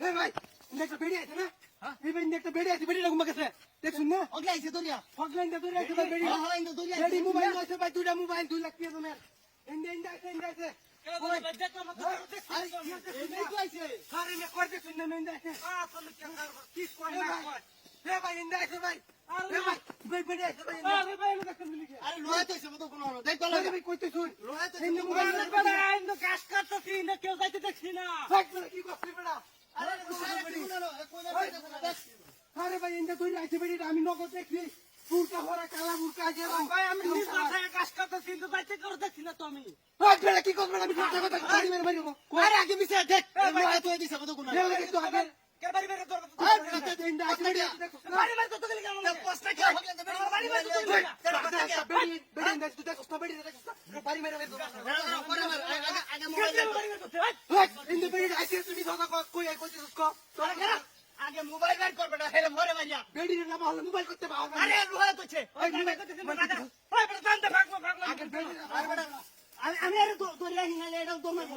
ভাই ভাই একটা বেড়ে আছে না? এই বেড়ে একটা বেড়ে আছে বেড়ে রকম গেছে দেখছুন না ওগলা আইছে দরিয়া। দে বেড়ে হ্যাঁ হ্যাঁ ইন্দো দরিয়া। বেড়ে মোবাইল আছে ভাই দুইটা মোবাইল দুই লাখ টাকা তোমার ইন্ডে ইন্ডে আছে ইন্ডে তো আইছে। করতে না ভাই ইন্ডে আছে ভাই এ ভাই ভাই বেড়ে আছে ভাই আরে ভাই লোক দেখুন লিখে আরে লোয়া তো আইছে মতো কোনো হলো দেখ আরে ভাই কইতে শুন লোয়া তো ইন্ডে মোবাইল আছে ভাই বেড়ে কি করছিস বেড়া তো কোনো হলো না দেখ। আরে ভাই তুই আছে বেড়ে আমি নগদ দেখছি পুরটা হরা কালা মুরকা আছে ভাই আমি নিজ মাথায় ভাই বেড়ে কি করবে আমি কথা কথা গাড়ি মেরে মারি আরে আগে বিছে দেখ লোয়া তো আইছে মতো কোনো রেল তো আগে আরে বেড়ে তো ইন্ডে আছে পোস্টটা কি? হবে বাড়ি বাড়ি তো তুই বেড়ে বেড়ে ইন্ডে তুই দেখছ বেড়ে দেখছ বাড়ি মেরে মেরে আগে আগে মোবাইল ভাই ইন্ডে বেড়ে আছে তুমি কথা কই কই কইছিস কো আগে মোবাইল বের কর বেটা হেলে মরে মারিয়া বেড়ে না ভালো মোবাইল করতে পারবে আরে লোয়া তো ছে। আগে বেড়ে আরে বেটা আমি আমি আরে দরিয়া হিনালে এটা তো মারবো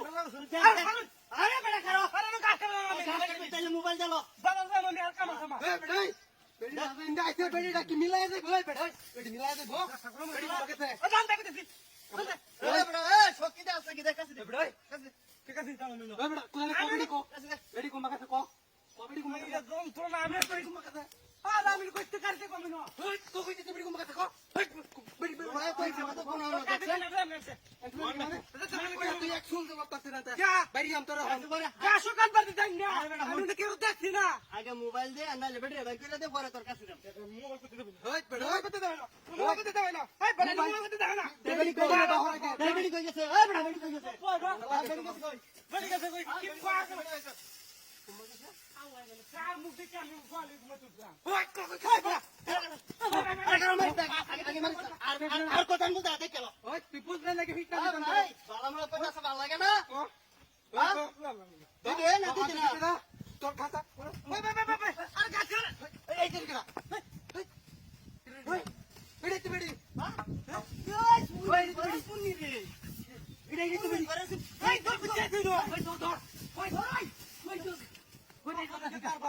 আরে বেটা খারো তাহলে মোবাইল চালো এ বেড়ে বেড়ে ইন্ডে আছে বেড়ে কি মিলাই দে ভাই বেড়ে বেড়ে মিলাই দে ভো বেড়ে লাগতে আরে বেটা এ শক্তি আছে কি দেখাছি দে বেড়ে এ বেড়ে কোনে কো বেড়ে কো বেড়ে কো মাকাতে কো কো কো মাকাতে ওই তো কইতে বেড়ে কো মাকাতে কো বেড়ে বেড়ে লোয়া তো আইছে মতো কোনো হলো দেখছেন তুই এক শুন জবাব পাচ্ছিস না বাইরে আম তোরা আগে মোবাইল দে আর নাহলে বেটা বের করে দে পরে তোর কাছে দাও ওই বেড়ে ওই কত দেবে না বেড়ি কই গেছে বেড়ি কই গেছে বেটা কই গেছে গেছে কই ওই কো আগে মারি আর কথা বলতে আগে কেলো তুই বুঝলে নাকি ফিট না ভাই বালা মালা পয়সা ভালো লাগে না তোর খাতা বেড়ে বেড়ে বেড়ে বেড়ে ওই তোর বুঝে তুই ওই তোর তোর ওই ওই ওই তোর ওই এই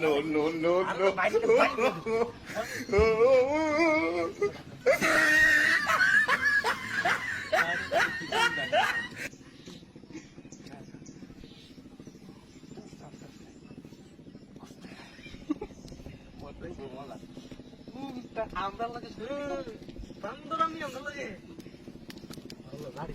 No, no, no, no. আমরা লাগে বান্দর আমি আমরা লাগে গাড়ি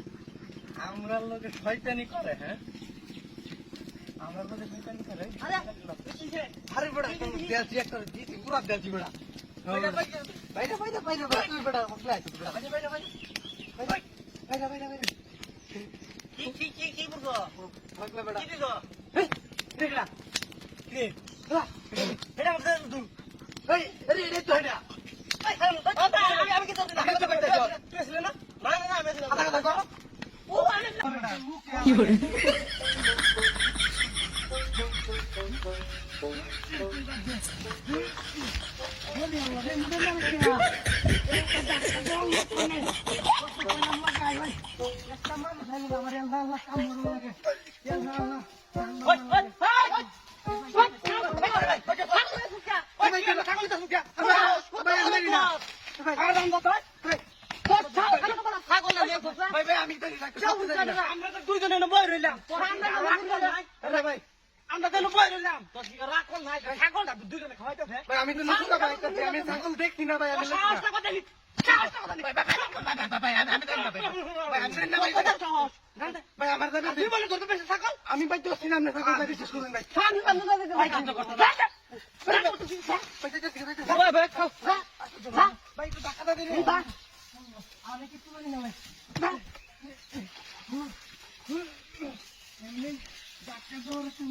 আমরা লোকে শয়তানি করে হ্যাঁ আমরা লোকে শয়তানি করে আরে বড় দেশি একটা দিছি পুরা দেশি বড় বাইরে বাইরে বাইরে বাইরে তুই বড় মশলা আছে বড় বাইরে বাইরে বাইরে বাইরে বাইরে বাইরে কি কি কি কি বুঝো মশলা বড় কি দিছো দেখলা কি এটা আমাদের দুধ এই আরে এটা তো এটা আমি আমি কি করতে একটা মানুষ আল্লাহ আল্লাহ আল্লাহ কেন পাইলাম তো কি রাখল নাই? ছাগল? না দুজনে খাওয়াইতে ভাই আমি তো নুকুটা ভাই আমি ছাগল দেখছি না। ছাগল আমি ভাই। দোষ করতে ভাই।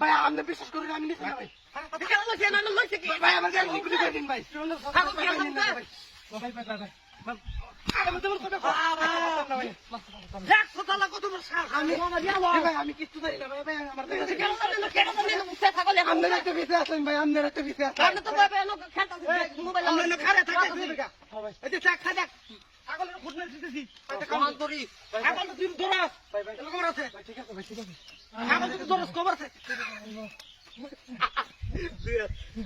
ভাই আপনি বিশ্বাস করেন আমি নিচ্ছি ভাই ভাই আমার গাড়ি বিক্রি করে দিন ভাই আমি কিছু জানি না ভাই ভাই আমার আপনার একটা বিষয় আছেন ভাই আপনার একটা বিষয় আছেন মোবাইল খারে থাকে ছাগলের খুঁজনে দিতেছি। একটা কাম করি ছাগল তুই দরাস খবর আছে। ঠিক আছে ভাই ঠিক আছে। ছাগল তুই দরাস খবর আছে।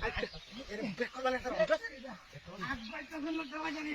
আরে বেকলানে তো আজ বাইতে লোক দেওয়া জানি।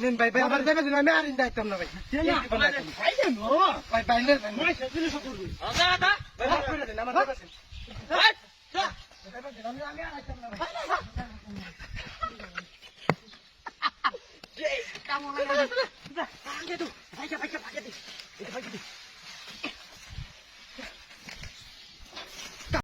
నేను బై బై బై బై నేను ఆరింది అయితే ఉన్నా bye bye bye Kamu lagi. Dah, pakai tu. Pakai, pakai, pakai. Pakai, pakai.